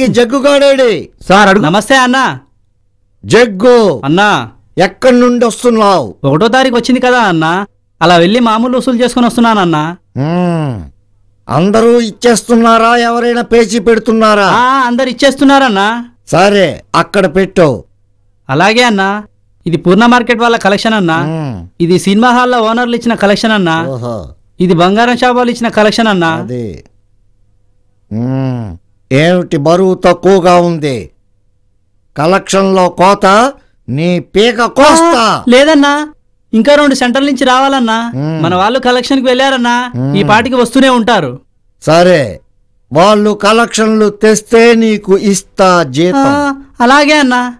ఇంతకీ జగ్గుగాడేడి సార్ అడుగు. నమస్తే అన్నా. జగ్గు. అన్నా. ఎక్కడి నుండి వస్తున్నావు? ఒకటో తారీఖు వచ్చింది కదా అన్నా. అలా వెళ్ళి మామూలు వసూలు చేసుకుని వస్తున్నానన్నా. అందరూ ఇచ్చేస్తున్నారా? ఎవరైనా పేచి పెడుతున్నారా? ఆ, అందరు ఇచ్చేస్తున్నారన్నా సరే అక్కడ పెట్టు. అలాగే అన్నా. ఇది పూర్ణ మార్కెట్ వాళ్ళ కలెక్షన్ అన్నా. మ్మ్. ఇది సినిమా హాల్లో ఓనర్లు ఇచ్చిన కలెక్షన్ అన్నా. ఓహో. ఇది బంగారం షాప్ వాళ్ళు ఇచ్చిన కలెక్షన్ అన్నా. అది. మ్మ్. ఏమిటి బరువు తక్కువగా ఉంది? కలెక్షన్లో కోత నీ పీక కోస్తా. లేదన్నా. ఇంకా రెండు సెంటర్ల నుంచి రావాలన్నా. మన వాళ్ళు కలెక్షన్కి వెళ్ళారన్నా. ఈ పాటికి వస్తూనే ఉంటారు. సరే. వాళ్ళు కలెక్షన్లు తెస్తే నీకు ఇస్తా జీతం. అలాగే అన్నా.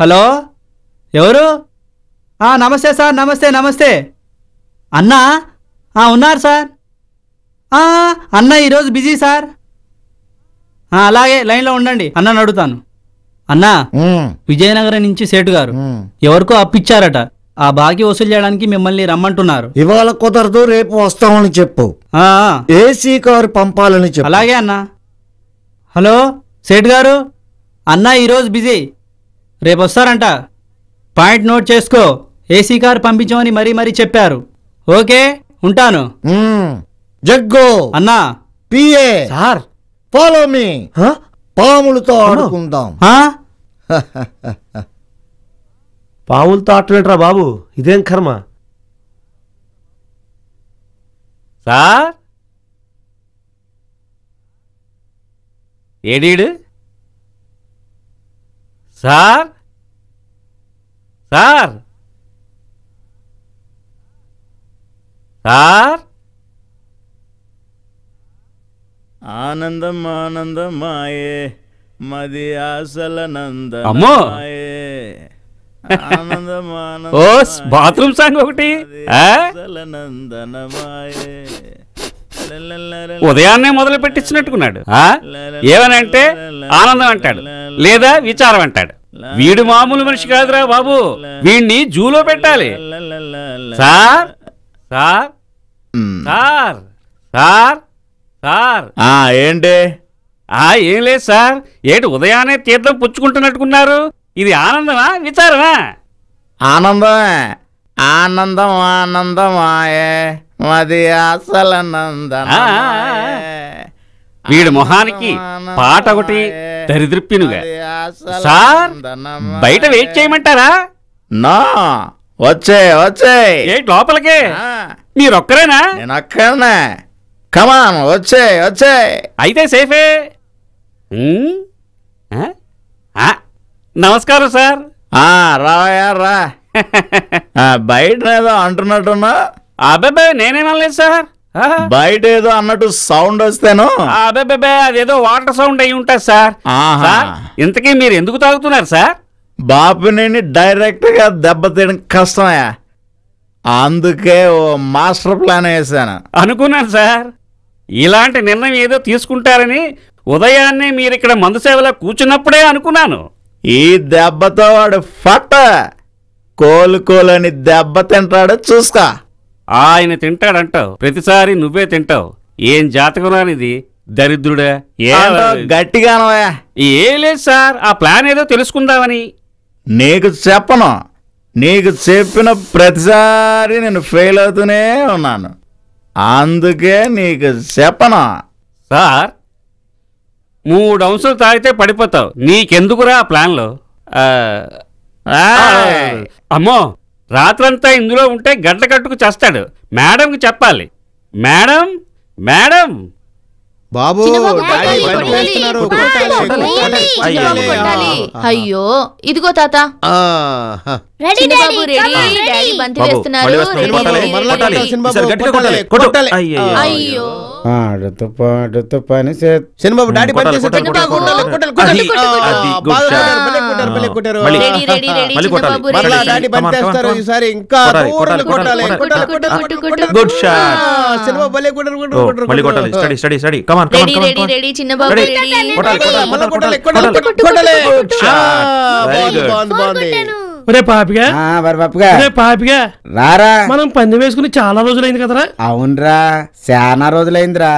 హలో? ఎవరు? నమస్తే సార్ నమస్తే నమస్తే. అన్నా? ఆ, ఉన్నారు సార్. అన్న ఈరోజు బిజీ సార్. అలాగే లైన్లో ఉండండి. అన్నని అడుగుతాను. అన్నా. విజయనగరం నుంచి సేటు గారు. ఎవరికో అప్పిచ్చారట. ఆ బాకీ వసూలు చేయడానికి మిమ్మల్ని రమ్మంటున్నారు. ఇవాళ కుదరదు రేపు వస్తామని చెప్పు. ఏసీ కారు పంపాలని చెప్పు. అలాగే అన్నా. హలో సేట్ గారు. అన్న ఈరోజు బిజీ. రేపు వస్తారంట. పాయింట్ నోట్ చేసుకో. ఏసీ కార్ పంపించమని మరీ మరీ చెప్పారు. ఓకే ఉంటాను. జగ్గు. అన్నా. పిఏ. సార్. Follow me. హ? పాములతో ఆడుకుందాం? పావులతో ఆటలేట్రా బాబు? ఇదేం కర్మ? సార్? ఏడీడు సార్? సార్? సార్ ఆనందం ఆనందమాయే మది ఆశల అమ్మో! ఆనందం బాత్రూమ్ సాంగ్ ఒకటి ఆ? ఉదయాన్నే మొదలు పెట్టించినట్టుకున్నాడు ఆ? ఏమనంటే ఆనందం అంటాడు లేదా విచారం అంటాడు వీడు మామూలు మనిషి కాదురా బాబు వీడిని జూలో పెట్టాలి sir sir sir sir sir. ఏంటి? ఆ ఏం లేదు సార్. ఏటి ఉదయాన్నే తీర్థం పుచ్చుకుంటున్నట్టుకున్నారు. ఇది ఆనందమా విచారమా? ఆనందమే. ఆనందం ఆనందమాయే మది అసలనందం ఆ, ఆ, ఆ. వీడి మొహానికి పాట ఒకటి దరిద్రప్పినుగా. సార్ బయట వెయిట్ చేయమంటారా? నో వచ్చే వచ్చే ఏ లోపలికే. మీరొక్కరేనా? నేను అక్కడనే కమాన్ వచ్చే వచ్చే. అయితే సేఫే. ఉమ్, ఆ? ఆ, నమస్కారం సార్. ఆ రావయ్యా రా. ఆ, బయట ఏదో అంటున్నట్టున్నా అబ్బాబే నేనేమనలేదు సార్. బయట ఏదో అన్నట్టు సౌండ్ వస్తేను. అబ్బబ్బబ్బే అదేదో వాటర్ సౌండ్ అయి ఉంటుంది సార్. ఆహా. సార్ ఇంతకీ మీరు ఎందుకు తాగుతున్నారు సార్? బాపుని డైరెక్ట్గా దెబ్బతీయడం కష్టమయ్యా. అందుకే ఓ మాస్టర్ ప్లాన్ వేసాను అనుకున్నాను సార్. ఇలాంటి నిర్ణయం ఏదో తీసుకుంటారని ఉదయాన్నే మీరు ఇక్కడ మందు సేవలో కూర్చున్నప్పుడే అనుకున్నాను. ఈ దెబ్బతో వాడు ఫట్ కోలుకోలని దెబ్బ తింటాడు చూసుకో. ఆయన తింటాడంటావు. ప్రతిసారి నువ్వే తింటావు. ఏం జాతకం రానిది? దరిద్రుడా? ఏ ఏంటో ఏం లేదు సార్. ఆ ప్లాన్ ఏదో తెలుసుకుందామని. నీకు చెప్పను. నీకు చెప్పిన ప్రతిసారి నేను ఫెయిల్ అవుతూనే ఉన్నాను. అందుకే నీకు చెప్పను? సార్ మూడు అంశాలు తాగితే పడిపోతావు. నీకెందుకురా ఆ ప్లాన్లో? ఆ! అమ్మో రాత్రంతా ఇందులో ఉంటే గడ్డ కట్టుకు చేస్తాడు. మేడంకి చెప్పాలి. Madam madam! బాబు. అయ్యో ఇదిగో తాత. ఆడుతూ పాడుతూ పని సినిమాబు డాడీ. ఈసారి ఇంకా సినిమా కొట్టాలి కొట్టారు. Study study study come on ready ready ready. Ready. ఒరే పాపిగా. ఒరే పాపిగా. రారా. మనం పందెం వేసుకుని చాలా రోజులైంది కదరా. అవునరా. చాలా రోజులైందిరా.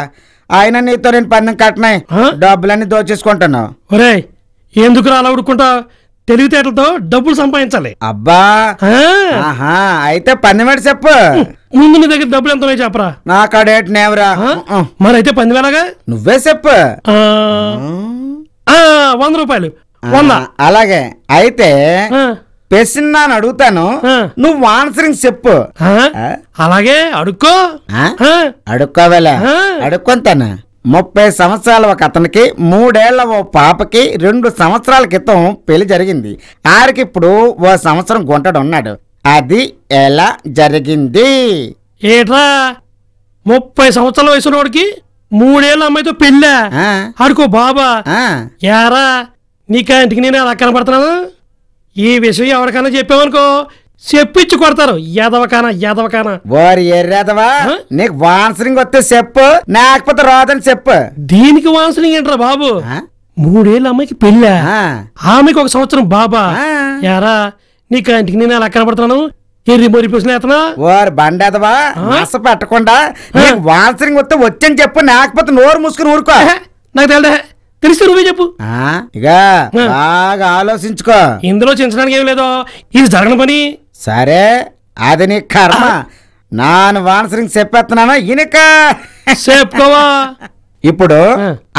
ఆయన నీతో నేను పన్నం కట్టినాయి? డబ్బులన్నీ దోచేసుకుంటున్నావు. ఒరే ఎందుకు అలా ఉడుకుంటా తెలివితేటలతో డబ్బులు సంపాదించాలి. అబ్బా! ఆహా అయితే పన్నెమేడు చెప్పు. ముందు నీ దగ్గర డబ్బులు ఎంత ఉన్నాయో చెప్పరా. నా కాడేటి నేవరా? మరైతే పందెం ఎలాగా నువ్వే చెప్పు. ఆ, ఆ, వంద రూపాయలు. వంద. ఆ, అలాగే. అయితే ఆ, పెసిన్ అని అడుగుతాను. ఆ. నువ్వు ఆన్సరింగ్ చెప్పు. ఆ? అలాగే అడుక్కో. ఆ? ఆ, అడుక్కోవేలా? ఆ. అడుక్కొంతాను? ముప్పై సంవత్సరాల ఒక అతనికి మూడేళ్ళ ఓ పాపకి రెండు సంవత్సరాల క్రితం పెళ్ళి జరిగింది. ఆడికి ఇప్పుడు ఓ సంవత్సరం గుంటడు ఉన్నాడు అది ఎలా జరిగింది? ఏట్రా? ముప్పై సంవత్సరాల వయసు వాడికి మూడేళ్ళ అమ్మాయితో పెళ్ళా? ఆ? ఆడుకో బాబా? యారా నీ కంటికి నేను అలా కనపడుతున్నాను ఈ విషయం ఎవరికైనా చెప్పావనుకో చెప్పించి కొడతారు. యాదవకాన యాదవకాన. ఓరి ఎర్రేదవా? నీకు వాన్సరింగ్ వస్తే చెప్పు లేకపోతే రాదని చెప్పు. దీనికి వాంసలింగ్ ఏంట్రా బాబు? మూడేళ్ళ అమ్మాయికి పెళ్ళా. ఆమెకి ఒక సంవత్సరం బాబా. యారా నీ కంటికి నేను అలా కనపడుతున్నాను ఎర్రి మొరి ప్రశ్న ఎత్తనా ఓరి బండేదవా? మస పెట్టకుండా నీకు వాన్సరింగ్ వస్తే వచ్చని చెప్పు లేకపోతే నోరు మూసుకుని ఊరుకో. నాకు తెలదే? తెలిస్తే నువ్వే చెప్పు. ఇక బాగా ఆలోచించుకో. ఇందులో చించడానికి ఏం లేదో ఇది జరగని పని. సరే అది నీ కర్మ. నాను వానసరింగ్ చెప్పేస్తున్నాను? ఇనక. చెప్పుకోవా ఇప్పుడు.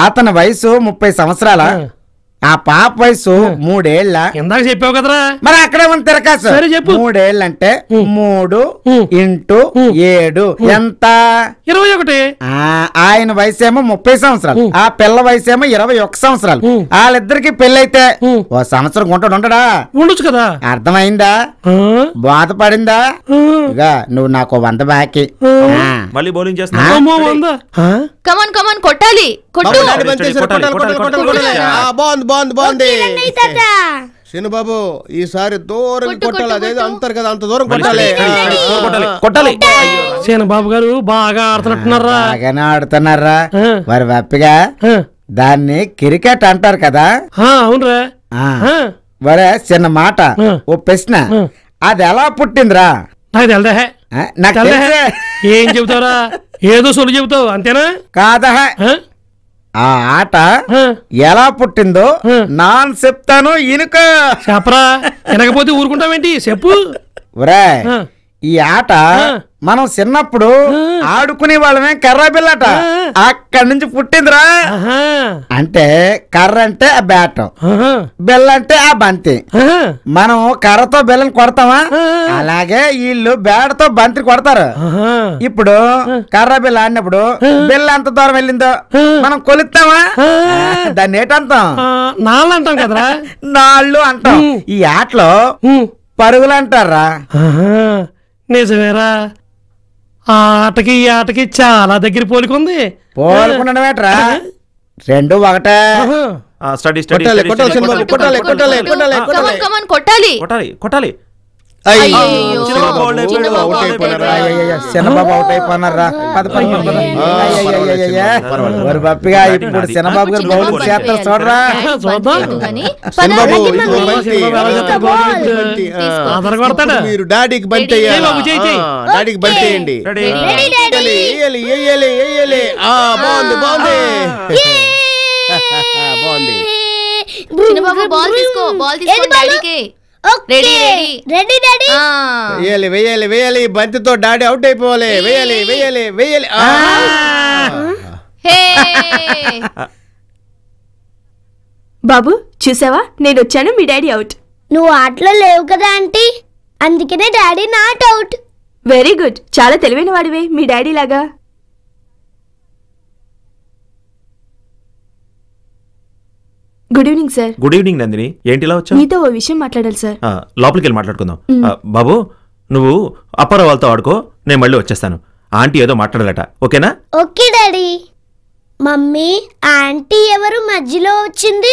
అతని వయసు ముప్పై సంవత్సరాల? ఆ. పాప వయసు మూడేళ్ళ ఇందాక చెప్పావు కదరా మరి అక్కడే ఉంది తిరకాసు సరే చెప్పు. మూడేళ్ళంటే ఉం. మూడు. ఇంటూ. ఏడు ఎంత ఇరవై ఒకటి ఆ, ఆయన వయసు ఏమో ముప్పై సంవత్సరాలు. ఆ పిల్ల వయసు ఏమో ఇరవై ఒక్క సంవత్సరాలు. వాళ్ళిద్దరికి పెళ్ళైతే. ఓ సంవత్సరం గుంటడు ఉండడా ఉండొచ్చు కదా అర్థమైందా? బాధపడిందా. ఇక నువ్వు నాకు వంద బాకీ ఆ. మళ్ళీ బౌలింగ్ ఆ? కమాన్ కమాన్ కొట్టాలి కొట్టు బాగుంది బాగుంది బాగుంది. శనిబాబు ఈసారి దూరం కొట్టు, కొట్టాలి. కొట్టు, అదేదో. అంటారు కదా అంత దూరం కొట్టాలి. కొట్టాలి, ఆ. కొట్టాలి. సేన బాబు గారు బాగా ఆడుతున్నట్టున్నారా? బాగానే ఆడుతున్నారా. మరి వెప్పగా? దాన్ని క్రికెట్ అంటారు కదా? అవునరా. వరే చిన్న మాట. ఓ ప్రశ్న. అది ఎలా పుట్టిందిరా? నాకు తెలదా. నాకు. ఏం చెబుతావురా? ఏదో సొలు చెబుతావు అంతేనా? కాదా ఆ, ఆట ఎలా పుట్టిందో. నాన్ చెప్తాను ఇనుక. చెప్పరా. వినకపోతే ఊరుకుంటావేంటి? చెప్పు. ఒరే ఈ ఆట. మనం చిన్నప్పుడు. ఆడుకునే వాళ్ళమే కర్ర బిల్లట. ఆ. అక్కడి నుంచి పుట్టిందిరా. అంటే కర్ర అంటే ఆ బ్యాట్. బెల్ల అంటే ఆ బంతి. మనం కర్రతో బెల్లని కొడతామా. అలాగే వీళ్ళు బ్యాట్తో బంతి కొడతారు. ఇప్పుడు కర్ర బిల్ల ఆడినప్పుడు బిల్ల ఎంత దూరం వెళ్ళిందో మనం కొలుస్తామా. దాన్ని ఏటంతాం ఆ, నాళ్ళు అంటాం కదరా. నాళ్ళు అంటాం. ఈ ఆటలో. పరుగులు అంటారా? నిజమేరా. ఆ ఆటకి ఈ ఆటకి చాలా దగ్గర పోలికుంది. పోలుకుండమేట్రా రెండు ఒకటే. స్టడీ స్టడీ కొట్టాలి కొట్టాలి కొట్టాలి కొట్టాలి. కొట్టాలి కొట్టాలి. శనిబాబు చిన్న చిన్న బాబు బాబు అవుట్ అవుట్ అయిపోయినారా? అయ్యయ్యయ్య, చిన్నబాబు అవుట్ అయిపోయినారా పద పద పద, పద. ఆ, అయ్యయ్యయ్యయ్య. పర్వాలేదు. ఒరి బప్పిగా డాడీ ఇప్పుడు నాది. చిన్నబాబు గారు చిన్న బౌలింగ్ బాబు చేస్తారు బంతి చూడరా వేయాలి. చూద్దాం. బంతి వద్దు గాని. పద, శనిబాబు అలాగే ఇదిగో మమ్మీ. బంతి. శనిబాబు ఎలా చేస్తాడు? బంతి, తీసుకో. బంతి. ఆ. తీసుకో. అదర కొడతాడా మీరు డాడీకి బంతి రెడీ. వేయాలా? ఏ బాబు, చెయ్యి, చెయ్యి. ఆ, డాడీకి బంతి వేయండి రెడీ రెడీ, వేయాలి, వేయాలి, వేయాలి, వేయాలి. ఆ, బాగుంది బాగుంది బాగుంది చిన్న బాబు బాల్ తీసుకో బాల్ తీసుకో డాడీకి రెడీ రెడీ రెడీ డాడీ ఆ. వేయాలి వేయాలి వేయాలి బంతితో డాడీ అవుట్ అయిపోవాలి. వేయాలి వేయాలి వేయాలి బాబు చూసావా? నేను వచ్చాను మీ డాడీ అవుట్ నువ్వు ఆటలో లేవు కదా ఆంటీ? అందుకనే daddy not out very good చాలా తెలివైన వాడివే మీ డాడీ లాగా. Good evening sir good evening Nandini ఏంటి ఇలా వచ్చావు? మీతో ఓ విషయం మాట్లాడాలి సార్ ఆ, లోపలికి వెళ్ళి మాట్లాడుకుందాం ఆ, బాబు నువ్వు అప్పారావు వాళ్ళతో ఆడుకో నేను మళ్ళీ వచ్చేస్తాను. ఆంటీ ఏదో మాట్లాడాలట. ఓకేనా? Okay daddy. మమ్మీ ఆంటీ ఎవరు మధ్యలో వచ్చింది?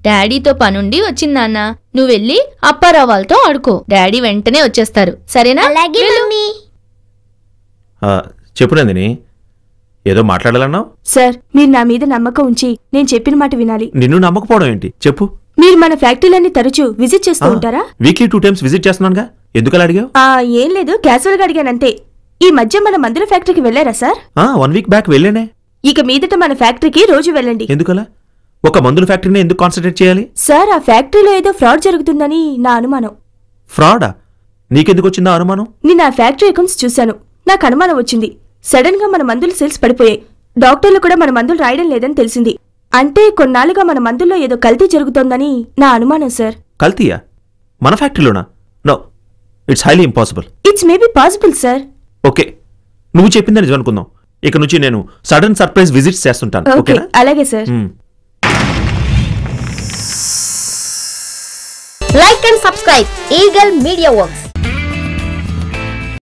డాడీతో పనుండి వచ్చింది నాన్న. నువ్వు వెళ్ళి అప్పారావు వాళ్ళతో ఆడుకో. డాడీ వెంటనే వచ్చేస్తారు. సరేనా? అలాగే వెళ్ళు. మమ్మీ. ఆ, చెప్పు నందిని. ఏదో మాట్లాడాలన్నావు? సార్ మీరు నా మీద నమ్మకం ఉంచి నేను చెప్పిన మాట వినాలి. నిన్ను నమ్మకపోవడం ఏంటి? చెప్పు. మీరు మన ఫ్యాక్టరీలన్నీ తరచూ విజిట్ చేస్తూ ఉంటారా? వీక్లీ టూ టైమ్స్ విజిట్ చేస్తున్నానుగా. ఎందుకు అలా అడిగావు? ఆ ఏం లేదు క్యాజువల్గా అడిగానంతే ఈ మధ్య మన మందుల ఫ్యాక్టరీకి వెళ్ళారా సార్? వన్ వీక్ బ్యాక్ వెళ్ళానే. ఇక మీదట మన ఫ్యాక్టరీకి రోజు వెళ్ళండి. ఎందుకలా? ఒక మందుల ఫ్యాక్టరీని ఎందుకు కాన్సన్ట్రేట్ చేయాలి? సార్ ఆ ఫ్యాక్టరీలో ఏదో ఫ్రాడ్ జరుగుతుందని నా అనుమానం. ఫ్రాడా నీకెందుకు వచ్చిందా అనుమానం? నేను ఆ ఫ్యాక్టరీ అకౌంట్స్ చూశాను. నాకు అనుమానం వచ్చింది. సడన్గా మన మందుల సేల్స్ పడిపోయాయి. డాక్టర్లు కూడా మన మందులు రాయడం లేదని తెలిసింది. అంటే కొన్నాళ్ళుగా మన మందుల్లో ఏదో కల్తీ జరుగుతోందని నా అనుమానం సార్ కల్తీయా? మన ఫ్యాక్టరీలోనా? No it's highly impossible it's maybe possible sir okay నువ్వు చెప్పిందని నిజం అనుకుందాం. ఇక నుంచి నేను సడన్ సర్ప్రైజ్ విజిట్స్ చేస్తుంటాను. ఓకే ఓకేనా? అలాగే sir hmm. Like and subscribe eagle media works